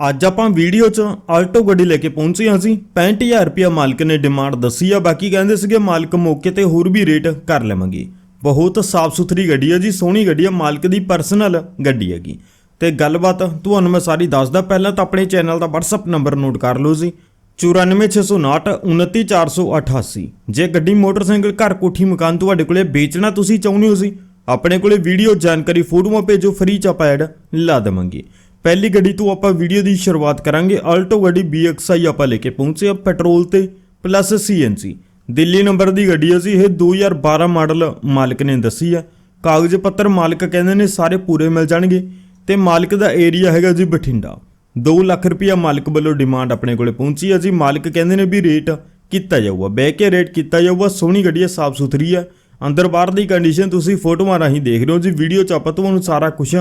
ਅੱਜ ਆਪਾਂ ਵੀਡੀਓ 'ਚ ਆਲਟੋ ਗੱਡੀ ਲੈ ਕੇ ਪਹੁੰਚੇ ਹਾਂ ਅਸੀਂ। 65000 ਰੁਪਇਆ ਮਾਲਕ ਨੇ ਡਿਮਾਂਡ ਦੱਸੀ ਆ। ਬਾਕੀ ਕਹਿੰਦੇ ਸੀਗੇ ਮਾਲਕ ਮੌਕੇ ਤੇ ਹੋਰ ਵੀ ਰੇਟ ਕਰ ਲਵਾਂਗੇ। ਬਹੁਤ ਸਾਫ਼ ਸੁਥਰੀ ਗੱਡੀ ਹੈ ਜੀ, ਸੋਹਣੀ ਗੱਡੀ ਆ, ਮਾਲਕ ਦੀ ਪਰਸਨਲ ਗੱਡੀ ਹੈਗੀ। ਤੇ ਗੱਲਬਾਤ ਤੁਹਾਨੂੰ ਮੈਂ ਸਾਰੀ ਦੱਸਦਾ। ਪਹਿਲਾਂ ਤਾਂ ਆਪਣੇ ਚੈਨਲ ਦਾ WhatsApp ਨੰਬਰ ਨੋਟ ਕਰ ਲਓ ਜੀ। 94659 29488 ਜੇ ਗੱਡੀ ਮੋਟਰਸਾਈਕਲ, ਘਰ, ਕੋਠੀ, ਮਕਾਨ ਤੁਹਾਡੇ ਕੋਲੇ ਵੇਚਣਾ ਤੁਸੀਂ ਚਾਹੁੰਦੇ ਹੋ ਸੀ ਆਪਣੇ ਕੋਲੇ ਵੀਡੀਓ ਜਾਣਕਾਰੀ, ਫੋਟੋਆਂ ਭੇਜੋ ਫ੍ਰੀ ਚ ਆਪਾਂ ਐਡ ਲਾ ਦੇਵਾਂਗੇ। ਪਹਿਲੀ ਗੱਡੀ ਤੋਂ ਆਪਾਂ ਵੀਡੀਓ ਦੀ ਸ਼ੁਰੂਆਤ ਕਰਾਂਗੇ। ਆਲਟੋ ਗੱਡੀ BXI ਆਪਾਂ ਲੈ ਕੇ ਪਹੁੰਚੇ ਆ ਪੈਟਰੋਲ ਤੇ ਪਲੱਸ CNC ਦਿੱਲੀ ਨੰਬਰ ਦੀ ਗੱਡੀ ਹੈ ਸੀ ਇਹ 2012 ਮਾਡਲ ਮਾਲਕ ਨੇ ਦੱਸੀ ਆ। ਕਾਗਜ਼ ਪੱਤਰ ਮਾਲਕ ਕਹਿੰਦੇ ਨੇ ਸਾਰੇ ਪੂਰੇ ਮਿਲ ਜਾਣਗੇ ਤੇ ਮਾਲਕ ਦਾ ਏਰੀਆ ਹੈਗਾ ਜੀ ਬਠਿੰਡਾ। 2 ਲੱਖ ਰੁਪਇਆ ਮਾਲਕ ਵੱਲੋਂ ਡਿਮਾਂਡ ਆਪਣੇ ਕੋਲੇ ਪਹੁੰਚੀ ਹੈ ਜੀ। ਮਾਲਕ ਕਹਿੰਦੇ ਨੇ ਵੀ ਰੇਟ ਕੀਤਾ ਜਾਊਗਾ। ਬਹਿ ਕੇ ਰੇਟ ਕੀਤਾ ਜਾਊਗਾ। ਸੋਹਣੀ ਗੱਡੀ ਆ ਸਾਫ਼ ਸੁਥਰੀ ਆ। ਅੰਦਰ ਬਾਹਰ ਦੀ ਕੰਡੀਸ਼ਨ ਤੁਸੀਂ ਫੋਟੋਆਂ ਰਾਹੀਂ ਦੇਖ ਰਹੇ ਹੋ ਜੀ। ਵੀਡੀਓ ਚ ਆਪਾਂ ਤੁਹਾਨੂੰ ਸਾਰਾ ਕੁਝ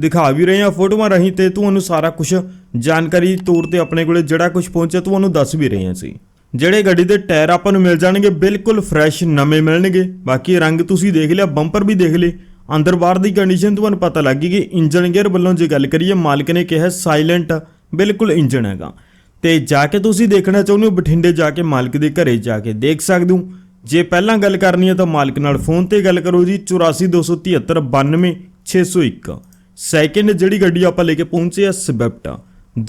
ਦਿਖਾ ਵੀ ਰਹੇ ਹਾਂ ਫੋਟੋਆਂ ਰਾਹੀਂ ਤੇ ਤੁਹਾਨੂੰ ਸਾਰਾ ਕੁਝ ਜਾਣਕਾਰੀ ਤੌਰ ਤੇ ਆਪਣੇ ਕੋਲੇ ਜਿਹੜਾ ਕੁਝ ਪਹੁੰਚਿਆ ਤੁਹਾਨੂੰ ਦੱਸ ਵੀ ਰਹੇ ਹਾਂ ਸੀ ਜਿਹੜੇ ਗੱਡੀ ਦੇ ਟਾਇਰ ਆਪਾਂ ਨੂੰ ਮਿਲ ਜਾਣਗੇ, ਬਿਲਕੁਲ ਫਰੈਸ਼ ਨਵੇਂ ਮਿਲਣਗੇ। ਬਾਕੀ ਰੰਗ ਤੁਸੀਂ ਦੇਖ ਲਿਆ ਬੰਪਰ ਵੀ ਦੇਖ ਲਏ। ਅੰਦਰ ਬਾਹਰ ਦੀ ਕੰਡੀਸ਼ਨ ਤੁਹਾਨੂੰ ਪਤਾ ਲੱਗ ਗਈ ਕਿ ਇੰਜਨ ਗੇਅਰ ਵੱਲੋਂ ਜੇ ਗੱਲ ਕਰੀਏ, ਮਾਲਕ ਨੇ ਕਿਹਾ ਸਾਇਲੈਂਟ ਬਿਲਕੁਲ ਇੰਜਨ ਹੈਗਾ। ਤੇ ਜਾ ਕੇ ਤੁਸੀਂ ਦੇਖਣਾ ਚਾਹੁੰਦੇ ਹੋ, ਬਠਿੰਡੇ ਜਾ ਕੇ ਮਾਲਕ ਦੇ ਘਰੇ ਜਾ ਕੇ ਦੇਖ ਸਕਦੇ ਹੋ। ਜੇ ਪਹਿਲਾਂ ਗੱਲ ਕਰਨੀ ਹੈ ਤਾਂ ਮਾਲਕ ਨਾਲ ਫੋਨ ਤੇ ਗੱਲ ਕਰੋ ਜੀ 8427392601 ਸੈਕਿੰਡ ਜਿਹੜੀ ਗੱਡੀ ਆਪਾਂ ਲੈ ਕੇ ਪਹੁੰਚੇ ਆ ਸਵਿਫਟ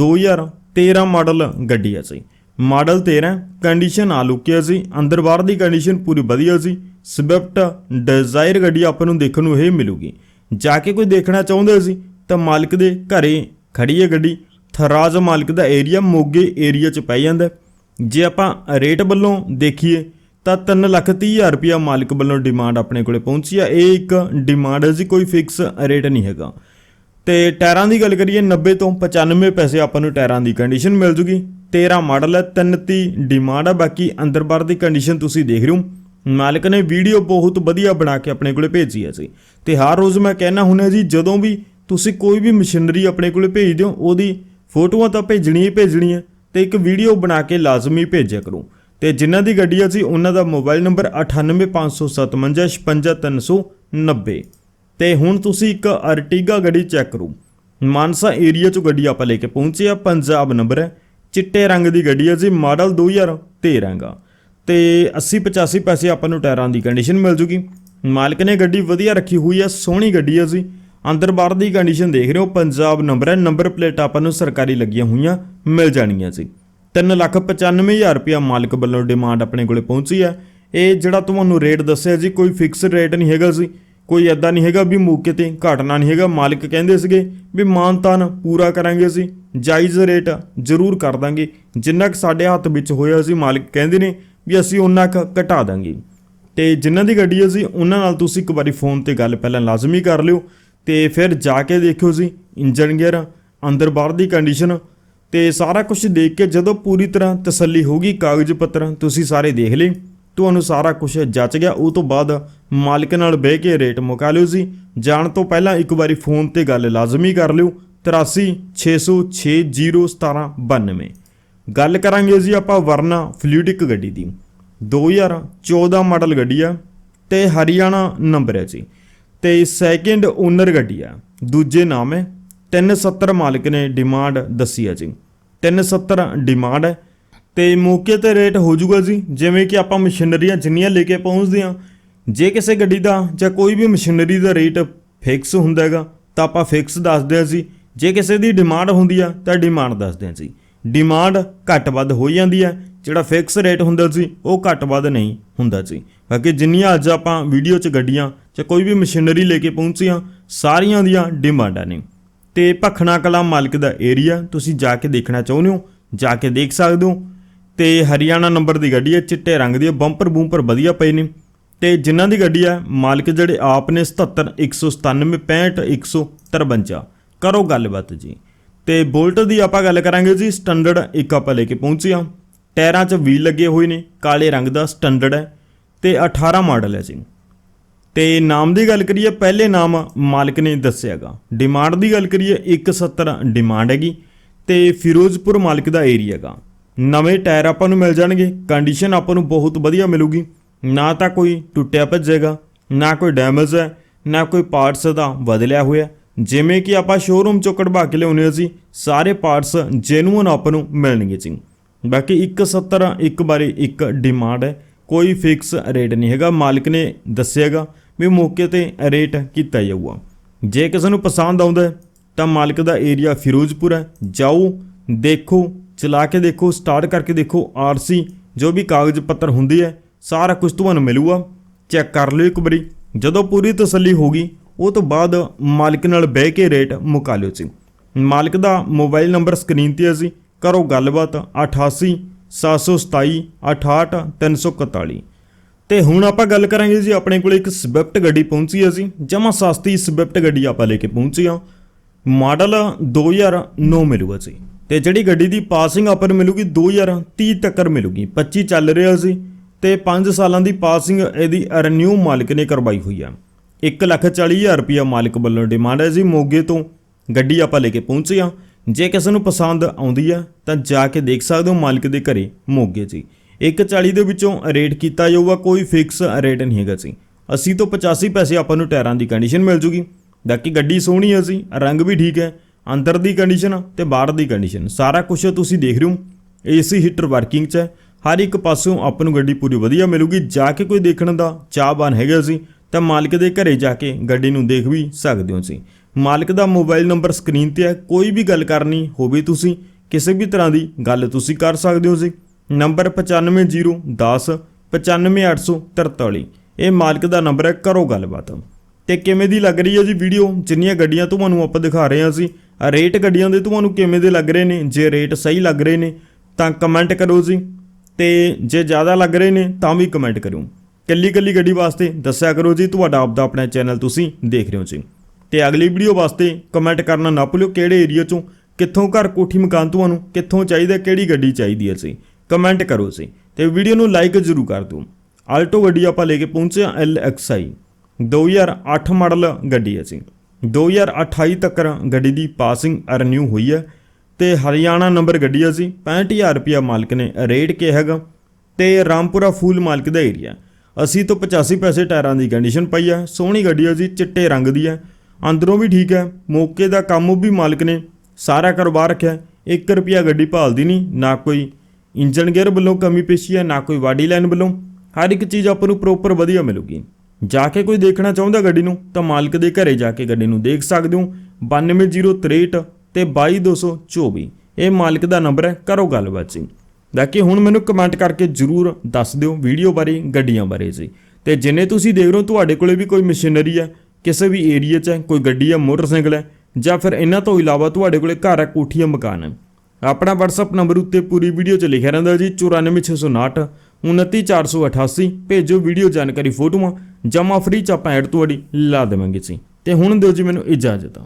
2013 ਮਾਡਲ ਗੱਡੀ ਹੈ ਜੀ। ਮਾਡਲ 13 ਕੰਡੀਸ਼ਨ ਆ ਲੁਕਿਆ ਸੀ ਅੰਦਰ ਬਾਹਰ ਦੀ ਕੰਡੀਸ਼ਨ ਪੂਰੀ ਵਧੀਆ ਸੀ ਸਵਿਫਟ ਡਿਜ਼ਾਇਰ ਗੱਡੀ ਆਪਾਂ ਨੂੰ ਦੇਖਣ ਨੂੰ ਇਹ ਮਿਲੂਗੀ। ਜਾ ਕੇ ਕੋਈ ਦੇਖਣਾ ਚਾਹੁੰਦਾ ਸੀ ਤਾਂ ਮਾਲਕ ਦੇ ਘਰੇ ਖੜੀ ਹੈ ਗੱਡੀ। ਥਰਾਜ ਮਾਲਕ ਦਾ ਏਰੀਆ ਮੋਗੇ ਏਰੀਆ ਚ ਪੈ ਜਾਂਦਾ। ਜੇ ਆਪਾਂ ਰੇਟ ਵੱਲੋਂ ਦੇਖੀਏ ਤਾਂ 3 ਲੱਖ 30 ਹਜ਼ਾਰ ਰੁਪਇਆ ਮਾਲਕ ਵੱਲੋਂ ਡਿਮਾਂਡ ਆਪਣੇ ਕੋਲੇ ਪਹੁੰਚੀ ਆ। ਇਹ ਇੱਕ ਡਿਮਾਂਡ ਹੈ ਜੀ ਕੋਈ ਫਿਕਸ ਰੇਟ ਨਹੀਂ ਹੈਗਾ। ਤੇ ਟਾਇਰਾਂ ਦੀ ਗੱਲ ਕਰੀਏ 90 ਤੋਂ 95 ਪੈਸੇ ਆਪਾਂ ਨੂੰ ਟਾਇਰਾਂ ਦੀ ਕੰਡੀਸ਼ਨ ਮਿਲ ਜੂਗੀ। 13 ਮਾਡਲ ਹੈ 330 ਡਿਮਾਂਡ ਆ, ਬਾਕੀ ਅੰਦਰ ਬਾਹਰ ਦੀ ਕੰਡੀਸ਼ਨ ਤੁਸੀਂ ਦੇਖ ਰਹੇ ਹੋ। ਮਾਲਕ ਨੇ ਵੀਡੀਓ ਬਹੁਤ ਵਧੀਆ ਬਣਾ ਕੇ ਆਪਣੇ ਕੋਲੇ ਭੇਜੀ ਹੈ ਸੀ ਤੇ ਹਰ ਰੋਜ਼ ਮੈਂ ਕਹਿਣਾ ਹੁੰਦਾ ਜੀ, ਜਦੋਂ ਵੀ ਤੁਸੀਂ ਕੋਈ ਵੀ ਮਸ਼ੀਨਰੀ ਆਪਣੇ ਕੋਲੇ ਭੇਜ ਦਿਓ ਉਹਦੀ ਫੋਟੋਆਂ ਤਾਂ ਭੇਜਣੀ ਹੀ ਭੇਜਣੀ ਹੈ ਤੇ ਇੱਕ ਵੀਡੀਓ ਬਣਾ ਕੇ ਲਾਜ਼ਮੀ ਭੇਜਿਆ ਕਰੋ। ਤੇ ਜਿਨ੍ਹਾਂ ਦੀ ਗੱਡੀ ਆ ਸੀ, ਉਹਨਾਂ ਦਾ ਮੋਬਾਈਲ ਨੰਬਰ 9855575390 ਤੇ ਹੁਣ ਤੁਸੀਂ ਇੱਕ ਅਰਟੀਗਾ ਗੱਡੀ ਚੈੱਕ ਕਰੋ। ਮਾਨਸਾ ਏਰੀਆ ਚੋਂ ਗੱਡੀ ਆਪਾਂ ਲੈ ਕੇ ਪਹੁੰਚੇ ਆ, ਪੰਜਾਬ ਨੰਬਰ ਹੈ। ਚਿੱਟੇ ਰੰਗ ਦੀ ਗੱਡੀ ਹੈ ਜੀ, ਮਾਡਲ 2013 ਗਾ ਤੇ 80 85 ਪੈਸੇ ਆਪਾਂ ਨੂੰ ਟਾਇਰਾਂ ਦੀ ਕੰਡੀਸ਼ਨ ਮਿਲ ਜੂਗੀ। ਮਾਲਕ ਨੇ ਗੱਡੀ ਵਧੀਆ ਰੱਖੀ ਹੋਈ ਹੈ ਸੋਹਣੀ ਗੱਡੀ ਹੈ ਜੀ। ਅੰਦਰ ਬਾਹਰ ਦੀ ਕੰਡੀਸ਼ਨ ਦੇਖ ਰਹੇ ਹੋ, ਪੰਜਾਬ ਨੰਬਰ ਹੈ। ਨੰਬਰ ਪਲੇਟ ਆਪਾਂ ਨੂੰ ਸਰਕਾਰੀ ਲੱਗੀਆਂ ਹੋਈਆਂ, ਮਿਲ ਜਾਣਗੀਆਂ ਸੀ 395000 ਰੁਪਇਆ ਮਾਲਕ ਵੱਲੋਂ ਡਿਮਾਂਡ ਆਪਣੇ ਕੋਲੇ ਪਹੁੰਚੀ ਹੈ। ਇਹ ਜਿਹੜਾ ਤੁਹਾਨੂੰ ਰੇਟ ਦੱਸਿਆ ਜੀ, ਕੋਈ ਫਿਕਸ ਰੇਟ ਨਹੀਂ ਹੈਗਾ ਸੀ ਕੋਈ ਐਦਾਂ ਨਹੀਂ ਹੈਗਾ ਵੀ ਮੌਕੇ ਤੇ ਘਟਣਾ ਨਹੀਂ ਹੈਗਾ। ਮਾਲਕ ਕਹਿੰਦੇ ਸੀਗੇ ਵੀ ਮਾਨਤਾਨ ਪੂਰਾ ਕਰਾਂਗੇ ਅਸੀਂ, ਜਾਇਜ਼ ਰੇਟ ਜ਼ਰੂਰ ਕਰ ਦਾਂਗੇ। ਜਿੰਨਾ ਕੁ ਸਾਡੇ ਹੱਥ ਵਿੱਚ ਹੋਇਆ ਸੀ, ਮਾਲਕ ਕਹਿੰਦੇ ਨੇ ਵੀ ਅਸੀਂ ਉਹਨਾਂ ਕੁ ਘਟਾ ਦਾਂਗੇ। ਤੇ ਜਿਨ੍ਹਾਂ ਦੀ ਗੱਡੀ ਹੈ ਸੀ ਉਹਨਾਂ ਨਾਲ ਤੁਸੀਂ ਇੱਕ ਵਾਰੀ ਫੋਨ ਤੇ ਗੱਲ ਪਹਿਲਾਂ ਲਾਜ਼ਮੀ ਕਰ ਲਿਓ ਤੇ ਫਿਰ ਜਾ ਕੇ ਦੇਖਿਓ ਜੀ ਇੰਜਨ ਗੇਅਰ ਅੰਦਰ ਬਾਹਰ ਦੀ ਕੰਡੀਸ਼ਨ ਤੇ ਸਾਰਾ ਕੁਝ ਦੇਖ ਕੇ ਜਦੋਂ ਪੂਰੀ ਤਰ੍ਹਾਂ ਤਸੱਲੀ ਹੋ ਗਈ ਕਾਗਜ਼ ਪੱਤਰ, ਤੁਸੀਂ ਸਾਰੇ ਦੇਖ ਲਏ। ਤੁਹਾਨੂੰ ਸਾਰਾ ਕੁਝ ਜੱਚ ਗਿਆ। ਉਹ ਤੋਂ ਬਾਅਦ ਮਾਲਕ ਨਾਲ ਬਹਿ ਕੇ ਰੇਟ ਮੁਕਾ ਲਿਓ ਜੀ। ਜਾਣ ਤੋਂ ਪਹਿਲਾਂ ਇੱਕ ਵਾਰੀ ਫੋਨ ਤੇ ਗੱਲ ਲਾਜ਼ਮੀ ਕਰ ਲਿਓ। 8360601792 ਗੱਲ ਕਰਾਂਗੇ ਜੀ ਆਪਾਂ ਵਰਨਾ ਫਲੂਇਡਿਕ ਗੱਡੀ ਦੀ। 2014 ਮਾਡਲ ਗੱਡੀ ਆ ਤੇ ਹਰਿਆਣਾ ਨੰਬਰ ਹੈ ਜੀ। ਤੇ ਸੈਕਿੰਡ ਓਨਰ ਗੱਡੀ ਆ। ਦੂਜੇ ਨਾਮ ਹੈ। 370 ਮਾਲਕ ਨੇ ਡਿਮਾਂਡ ਦੱਸੀ ਹੈ ਜੀ। 370 ਡਿਮਾਂਡ ਹੈ। ਤੇ ਮੌਕੇ ਤੇ ਰੇਟ ਹੋ ਜਾਊਗਾ ਜੀ, ਜਿਵੇਂ ਕਿ ਆਪਾਂ ਮਸ਼ੀਨਰੀਆਂ ਜਿੰਨੀਆਂ ਲੈ ਕੇ ਪਹੁੰਚਦੇ ਆ ਜੇ ਕਿਸੇ ਗੱਡੀ ਦਾ ਜਾਂ ਕੋਈ ਵੀ ਮਸ਼ੀਨਰੀ ਦਾ ਰੇਟ ਫਿਕਸ ਹੁੰਦਾ ਹੈਗਾ, ਤਾਂ ਆਪਾਂ ਫਿਕਸ ਦੱਸਦੇ ਆ ਜੀ। ਜੇ ਕਿਸੇ ਦੀ ਡਿਮਾਂਡ ਹੁੰਦੀ ਆ, ਤਾਂ ਡਿਮਾਂਡ ਦੱਸਦੇ ਆ ਜੀ। ਡਿਮਾਂਡ ਘੱਟ ਵੱਧ ਹੋ ਜਾਂਦੀ ਹੈ, ਜਿਹੜਾ ਫਿਕਸ ਰੇਟ ਹੁੰਦਾ ਸੀ ਉਹ ਘੱਟ ਵੱਧ ਨਹੀਂ ਹੁੰਦਾ ਸੀ ਬਾਕੀ ਜਿੰਨੀਆਂ ਅੱਜ ਆਪਾਂ ਵੀਡੀਓ 'ਚ ਗੱਡੀਆਂ ਜਾਂ ਕੋਈ ਵੀ ਮਸ਼ੀਨਰੀ ਲੈ ਕੇ ਪਹੁੰਚੀਆਂ ਸਾਰੀਆਂ ਦੀਆਂ ਡਿਮਾਂਡਾਂ ਨੇ। ਤੇ ਭਖਣਾ ਕਲਾ ਮਾਲਕ ਦਾ ਏਰੀਆ ਤੁਸੀਂ ਜਾ ਕੇ ਦੇਖਣਾ ਚਾਹੁੰਦੇ ਹੋ, ਜਾ ਕੇ ਦੇਖ ਸਕਦੇ ਹੋ। ਤੇ ਹਰਿਆਣਾ ਨੰਬਰ ਦੀ ਗੱਡੀ ਹੈ, ਚਿੱਟੇ ਰੰਗ ਦੀ ਹੈ ਬੰਪਰ ਬੂੰਪਰ ਵਧੀਆ ਪਏ ਨੇ। ਤੇ ਜਿਨ੍ਹਾਂ ਦੀ ਗੱਡੀ ਹੈ, ਮਾਲਕ ਜਿਹੜੇ ਆਪ ਨੇ 77 197 65 153 ਕਰੋ ਗੱਲਬਾਤ ਜੀ। ਤੇ ਬੋਲਟ ਦੀ ਆਪਾਂ ਗੱਲ ਕਰਾਂਗੇ ਜੀ ਸਟੈਂਡਰਡ ਇੱਕ ਆਪਾਂ ਲੈ ਕੇ ਪਹੁੰਚੇ ਹਾਂ। ਟਾਇਰਾਂ 'ਚ ਵੀਲ ਲੱਗੇ ਹੋਏ ਨੇ, ਕਾਲੇ ਰੰਗ ਦਾ ਸਟੈਂਡਰਡ ਹੈ। ਤੇ 18 ਮਾਡਲ ਹੈ ਜੀ। ਤੇ ਨਾਮ ਦੀ ਗੱਲ ਕਰੀਏ, ਪਹਿਲੇ ਨਾਮ ਮਾਲਕ ਨੇ ਦੱਸਿਆਗਾ। ਡਿਮਾਂਡ ਦੀ ਗੱਲ ਕਰੀਏ 170 ਡਿਮਾਂਡ ਹੈਗੀ ਤੇ ਫਿਰੋਜ਼ਪੁਰ ਮਾਲਕ ਦਾ ਏਰੀਆ ਹੈਗਾ। ਨਵੇਂ ਟਾਇਰ ਆਪਾਂ ਨੂੰ ਮਿਲ ਜਾਣਗੇ ਕੰਡੀਸ਼ਨ ਆਪਾਂ ਨੂੰ ਬਹੁਤ ਵਧੀਆ ਮਿਲੂਗੀ। ਨਾ ਤਾਂ ਕੋਈ ਟੁੱਟਿਆ ਭੱਜੇਗਾ, ਨਾ ਕੋਈ ਡੈਮੇਜ ਹੈ, ਨਾ ਕੋਈ ਪਾਰਟਸ ਦਾ ਬਦਲਿਆ ਹੋਇਆ। ਜਿਵੇਂ ਕਿ ਆਪਾਂ ਸ਼ੋਰੂਮ ਚੋਂ ਕਢਵਾ ਕੇ ਲਿਆਉਂਦੇ ਸੀ ਸਾਰੇ ਪਾਰਟਸ ਜੈਨੂਅਨ ਆਪਾਂ ਨੂੰ ਮਿਲਣਗੇ ਜੀ। ਬਾਕੀ 170 ਇੱਕ ਬਾਰੇ ਇੱਕ ਡਿਮਾਂਡ ਹੈ, ਕੋਈ ਫਿਕਸ ਰੇਟ ਨਹੀਂ ਹੈਗਾ, ਮਾਲਕ ਨੇ ਦੱਸਿਆਗਾ। ਵੀ ਮੌਕੇ ਤੇ ਰੇਟ ਕੀਤਾ ਜਾਊਗਾ। ਜੇ ਕਿਸੇ ਨੂੰ ਪਸੰਦ ਆਉਂਦਾ ਤਾਂ ਮਾਲਕ ਦਾ ਏਰੀਆ ਫਿਰੋਜ਼ਪੁਰ ਹੈ। ਜਾਓ, ਦੇਖੋ, ਚਲਾ ਕੇ ਦੇਖੋ, ਸਟਾਰਟ ਕਰਕੇ ਦੇਖੋ ਆਰਸੀ ਜੋ ਵੀ ਕਾਗਜ਼ ਪੱਤਰ ਹੁੰਦੀ ਹੈ ਸਾਰਾ ਕੁਝ ਤੁਹਾਨੂੰ ਮਿਲੂਗਾ। ਚੈੱਕ ਕਰ ਲਿਓ ਇੱਕ ਵਾਰੀ। ਜਦੋਂ ਪੂਰੀ ਤਸੱਲੀ ਹੋਗੀ ਉਹ ਤੋਂ ਬਾਅਦ ਮਾਲਕ ਨਾਲ ਬਹਿ ਕੇ ਰੇਟ ਮੁਕਾ ਲਿਓ ਸੀ ਮਾਲਕ ਦਾ ਮੋਬਾਈਲ ਨੰਬਰ ਸਕਰੀਨ ਤੇ ਹੈ ਜੀ। ਕਰੋ ਗੱਲਬਾਤ 88 727 68 341 ਤੇ ਹੁਣ ਆਪਾਂ ਗੱਲ ਕਰਾਂਗੇ ਜੀ, ਆਪਣੇ ਕੋਲ ਇੱਕ ਸਵਿਫਟ ਗੱਡੀ ਪਹੁੰਚੀ ਹੈ ਜੀ, ਜਮਾ ਸਸਤੀ ਸਵਿਫਟ ਗੱਡੀ ਆਪਾਂ ਲੈ ਕੇ ਪਹੁੰਚੇ ਹਾਂ। ਮਾਡਲ 2009 ਮਿਲੂਗਾ ਜੀ। ਤੇ ਜਿਹੜੀ ਗੱਡੀ ਦੀ ਪਾਸਿੰਗ ਆਪਾਂ ਨੂੰ ਮਿਲੂਗੀ 2030 ਤੱਕ ਮਿਲੂਗੀ। 25 ਚੱਲ ਰਿਹਾ ਸੀ ਤੇ 5 ਸਾਲਾਂ ਦੀ ਪਾਸਿੰਗ ਇਹਦੀ ਰਨਿਊ ਮਾਲਕ ਨੇ ਕਰਵਾਈ ਹੋਈ ਆ। 140000 ਰੁਪਇਆ ਮਾਲਕ ਵੱਲੋਂ ਡਿਮਾਂਡ ਹੈ ਜੀ, ਮੋਗੇ ਤੋਂ ਗੱਡੀ ਆਪਾਂ ਲੈ ਕੇ ਪਹੁੰਚੇ ਹਾਂ। ਜੇ ਕਿਸੇ ਨੂੰ ਪਸੰਦ ਆਉਂਦੀ ਆ, ਤਾਂ ਜਾ ਕੇ ਦੇਖ ਸਕਦੇ ਹੋ ਮਾਲਕ ਦੇ ਘਰੇ ਮੋਗੇ ਜੀ। 140 ਦੇ ਵਿੱਚੋਂ ਰੇਟ ਕੀਤਾ ਜਾਊਗਾ, ਕੋਈ ਫਿਕਸ ਰੇਟ ਨਹੀਂ ਹੈਗਾ ਸੀ 80 ਤੋਂ 85 ਪੈਸੇ ਆਪਾਂ ਨੂੰ ਟਾਇਰਾਂ ਦੀ ਕੰਡੀਸ਼ਨ ਮਿਲ ਜੂਗੀ। ਬਾਕੀ ਗੱਡੀ ਸੋਹਣੀ ਹੈ ਜੀ, ਰੰਗ ਵੀ ਠੀਕ ਹੈ, ਅੰਦਰ ਦੀ ਕੰਡੀਸ਼ਨ ਤੇ ਬਾਹਰ ਦੀ ਕੰਡੀਸ਼ਨ ਸਾਰਾ ਕੁਝ ਤੁਸੀਂ ਦੇਖ ਰਹੇ ਹੋ ਏਸੀ ਹੀਟਰ ਵਰਕਿੰਗ 'ਚ ਹੈ। ਹਰ ਇੱਕ ਪਾਸਿਓਂ ਆਪਾਂ ਨੂੰ ਗੱਡੀ ਪੂਰੀ ਵਧੀਆ ਮਿਲੂਗੀ। ਜਾ ਕੇ ਕੋਈ ਦੇਖਣ ਦਾ ਚਾਹਬਾਨ ਹੈਗਾ ਸੀ ਤਾਂ ਮਾਲਕ ਦੇ ਘਰੇ ਜਾ ਕੇ ਗੱਡੀ ਨੂੰ ਦੇਖ ਵੀ ਸਕਦੇ ਹੋ ਸੀ ਮਾਲਕ ਦਾ ਮੋਬਾਈਲ ਨੰਬਰ ਸਕਰੀਨ ਤੇ ਹੈ, ਕੋਈ ਵੀ ਗੱਲ ਕਰਨੀ ਹੋਵੇ ਤੁਸੀਂ, ਕਿਸੇ ਵੀ ਤਰ੍ਹਾਂ ਦੀ ਗੱਲ ਤੁਸੀਂ ਕਰ ਸਕਦੇ ਹੋ ਜੀ। ਨੰਬਰ 95010 95843 ਇਹ ਮਾਲਕ ਦਾ ਨੰਬਰ ਹੈ, ਕਰੋ ਗੱਲਬਾਤ। ਤੇ ਕਿਵੇਂ ਦੀ ਲੱਗ ਰਹੀ ਹੈ ਜੀ ਵੀਡੀਓ ਜਿੰਨੀਆਂ ਗੱਡੀਆਂ ਤੁਹਾਨੂੰ ਆਪਾਂ ਦਿਖਾ ਰਹੇ ਹਾਂ ਅਸੀਂ ਰੇਟ ਗੱਡੀਆਂ ਦੇ ਤੁਹਾਨੂੰ ਕਿਵੇਂ ਦੇ ਲੱਗ ਰਹੇ ਨੇ? ਜੇ ਰੇਟ ਸਹੀ ਲੱਗ ਰਹੇ ਨੇ, ਤਾਂ ਕਮੈਂਟ ਕਰੋ ਜੀ। ਤੇ ਜੇ ਜ਼ਿਆਦਾ ਲੱਗ ਰਹੇ ਨੇ, ਤਾਂ ਵੀ ਕਮੈਂਟ ਕਰੋ ਕੱਲੀ ਕੱਲੀ ਗੱਡੀ ਵਾਸਤੇ ਦੱਸਿਆ ਕਰੋ ਜੀ, ਤੁਹਾਡਾ ਆਪਦਾ ਆਪਣਾ ਚੈਨਲ ਤੁਸੀਂ ਦੇਖ ਰਹੇ ਹੋ ਜੀ। ਤੇ ਅਗਲੀ ਵੀਡੀਓ ਵਾਸਤੇ ਕਮੈਂਟ ਕਰਨਾ ਨਾ ਭੁੱਲਿਓ, ਕਿਹੜੇ ਏਰੀਆ ਚੋਂ ਕਿੱਥੋਂ ਘਰ ਕੋਠੀ ਮਕਾਨ ਤੁਹਾਨੂੰ ਕਿੱਥੋਂ ਚਾਹੀਦਾ, ਕਿਹੜੀ ਗੱਡੀ ਚਾਹੀਦੀ ਹੈ ਜੀ। ਕਮੈਂਟ ਕਰੋ ਸੀ। ਤੇ ਵੀਡੀਓ ਨੂੰ ਲਾਈਕ ਜ਼ਰੂਰ ਕਰ ਦਿਓ। ਆਲਟੋ ਗੱਡੀ ਆਪਾਂ ਲੈ ਕੇ ਪਹੁੰਚੇ ਹਾਂ LXI 2008 ਮਾਡਲ ਗੱਡੀ ਹੈ ਜੀ। 2028 ਤੱਕ ਗੱਡੀ ਦੀ ਪਾਸਿੰਗ ਅਰਨਿਊ ਹੋਈ ਹੈ ਤੇ ਹਰਿਆਣਾ ਨੰਬਰ ਗੱਡੀ ਹੈ ਜੀ। 65000 ਰੁਪਿਆ ਮਾਲਕ ਨੇ ਰੇਟ ਕਿਹਾ ਹੈਗਾ ਤੇ ਰਾਮਪੁਰਾ ਫੂਲ ਮਾਲਕ ਦਾ ਏਰੀਆ 80 ਤੋਂ 85 ਪੈਸੇ ਟਾਇਰਾਂ ਦੀ ਕੰਡੀਸ਼ਨ ਪਈ ਹੈ। ਸੋਹਣੀ ਗੱਡੀ ਹੈ ਜੀ, ਚਿੱਟੇ ਰੰਗ ਦੀ ਹੈ। ਅੰਦਰੋਂ ਵੀ ਠੀਕ ਹੈ। ਮੌਕੇ ਦਾ ਕੰਮ ਵੀ ਮਾਲਕ ਨੇ ਸਾਰਾ ਕਰਵਾ ਰੱਖਿਆ। 1 ਰੁਪਿਆ ਗੱਡੀ ਭਾਲਦੀ ਨਹੀਂ, ਨਾ ਕੋਈ ਇੰਜਨ ਗੇਅਰ ਵੱਲੋਂ ਕਮੀ ਪੇਸ਼ੀ ਹੈ, ਨਾ ਕੋਈ ਬਾਡੀ ਲਾਈਨ ਵੱਲੋਂ। ਹਰ ਇੱਕ ਚੀਜ਼ ਆਪਾਂ ਨੂੰ ਪ੍ਰੋਪਰ ਵਧੀਆ ਮਿਲੂਗੀ। ਜਾ ਕੇ ਕੋਈ ਦੇਖਣਾ ਚਾਹੁੰਦਾ ਗੱਡੀ ਨੂੰ, ਤਾਂ ਮਾਲਕ ਦੇ ਘਰੇ ਜਾ ਕੇ ਗੱਡੀ ਨੂੰ ਦੇਖ ਸਕਦੇ ਹੋ। 92063 ਤੇ 22224 ਇਹ ਮਾਲਕ ਦਾ ਨੰਬਰ ਹੈ, ਕਰੋ ਗੱਲਬਾਤ ਜੀ। ਬਾਕੀ ਹੁਣ ਮੈਨੂੰ ਕਮੈਂਟ ਕਰਕੇ ਜਰੂਰ ਦੱਸ ਦਿਓ ਵੀਡੀਓ ਬਾਰੇ, ਗੱਡੀਆਂ ਬਾਰੇ ਜੀ। ਤੇ ਜਿੰਨੇ ਤੁਸੀਂ ਦੇਖ ਰਹੇ ਹੋ, ਤੁਹਾਡੇ ਕੋਲੇ ਵੀ ਕੋਈ ਮਸ਼ੀਨਰੀ ਹੈ, ਕਿਸੇ ਵੀ ਏਰੀਆ 'ਚ ਹੈ, ਕੋਈ ਗੱਡੀ ਹੈ, ਮੋਟਰਸਾਈਕਲ ਹੈ, ਜਾਂ ਫਿਰ ਇਹਨਾਂ ਤੋਂ ਇਲਾਵਾ ਤੁਹਾਡੇ ਕੋਲੇ ਘਰ ਹੈ, ਕੋਠੀ ਹੈ, ਮਕਾਨ ਹੈ। ਆਪਣਾ WhatsApp ਨੰਬਰ ਉੱਤੇ ਪੂਰੀ ਵੀਡੀਓ 'ਚ ਲਿਖਿਆ ਰਹਿੰਦਾ ਜੀ 94659 29488 ਭੇਜੋ ਵੀਡੀਓ ਜਾਣਕਾਰੀ ਫੋਟੋਆਂ ਜਮਾ ਫ੍ਰੀ ਚ ਆਪਾਂ ਐਡ ਤੁਹਾਡੀ ਲਾ ਦੇਵਾਂਗੇ ਜੀ। ਤੇ ਹੁਣ ਦਿਓ ਜੀ ਮੈਨੂੰ ਇਜਾਜ਼ਤ।